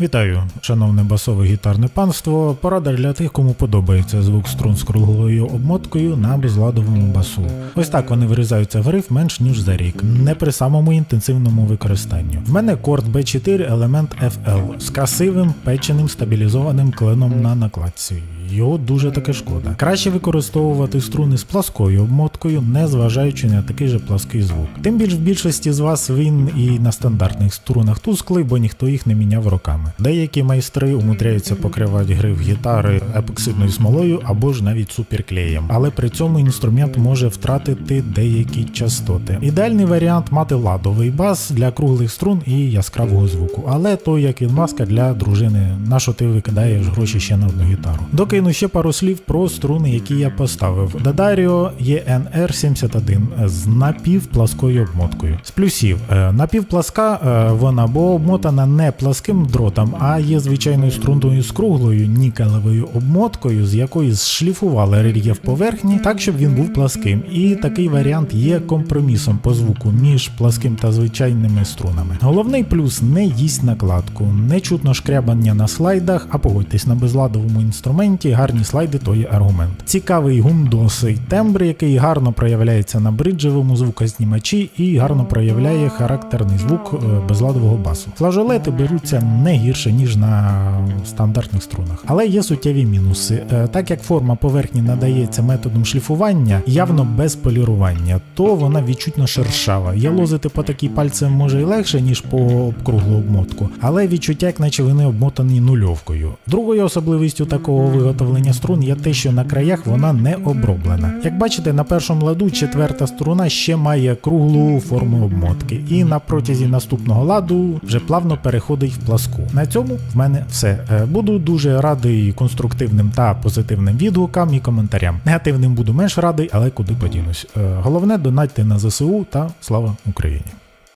Вітаю, шановне басове гітарне панство. Порада для тих, кому подобається звук струн з круглою обмоткою на безладовому басу. Ось так вони вирізаються в риф менш ніж за рік, не при самому інтенсивному використанню. В мене корд B4 елемент FL з красивим печеним стабілізованим кленом на накладці. Його дуже таки шкода. Краще використовувати струни з пласкою обмоткою, не зважаючи на такий же плаский звук. Тим більш в більшості з вас він і на стандартних струнах тусклий, бо ніхто їх не міняв роками. Деякі майстри умудряються покривати гриф гітари епоксидною смолою або ж навіть суперклеєм, але при цьому інструмент може втратити деякі частоти. Ідеальний варіант мати ладовий бас для круглих струн і яскравого звуку, але то як відмазка для дружини, на що ти викидаєш гроші ще на одну гітару. Докину ще пару слів про струни, які я поставив. Daдаrio ENR71 з напівпласкою обмоткою. З плюсів е, напівпласка е, вона бо обмотана не пласким дротом, а є звичайною струною з круглою нікелевою обмоткою, з якої зшліфували рельєф поверхні, так щоб він був пласким. І такий варіант є компромісом по звуку між пласким та звичайними струнами. Головний плюс не їсть накладку, не чутно шкрябання на слайдах, а погодьтесь на безладовому інструменті, гарні слайди то є аргумент. Цікавий гундосий тембр, який гарно проявляється на бриджевому звукознімачі і гарно проявляє характерний звук е, безладового басу. Флажолети беруться не гірше, ніж на стандартних струнах. Але є суттєві мінуси. Е, Так як форма поверхні надається методом шліфування, явно без полірування, то вона відчутно шершава. Ялозити по такій пальцем може і легше, ніж по круглу обмотку, але відчуття, як наче вони обмотані нульовкою. Другою особливістю такого виготовлення струн є те, що на краях вона не оброблена. Як бачите, на першому ладу четверта струна ще має круглу форму обмотки, і на протязі наступного ладу вже плавно переходить в пласку. На цьому в мене все. Е, Буду дуже радий конструктивним та позитивним відгукам і коментарям. Негативним буду менш радий, але куди подінусь. Е, Головне донатьте на ЗСУ та слава Україні.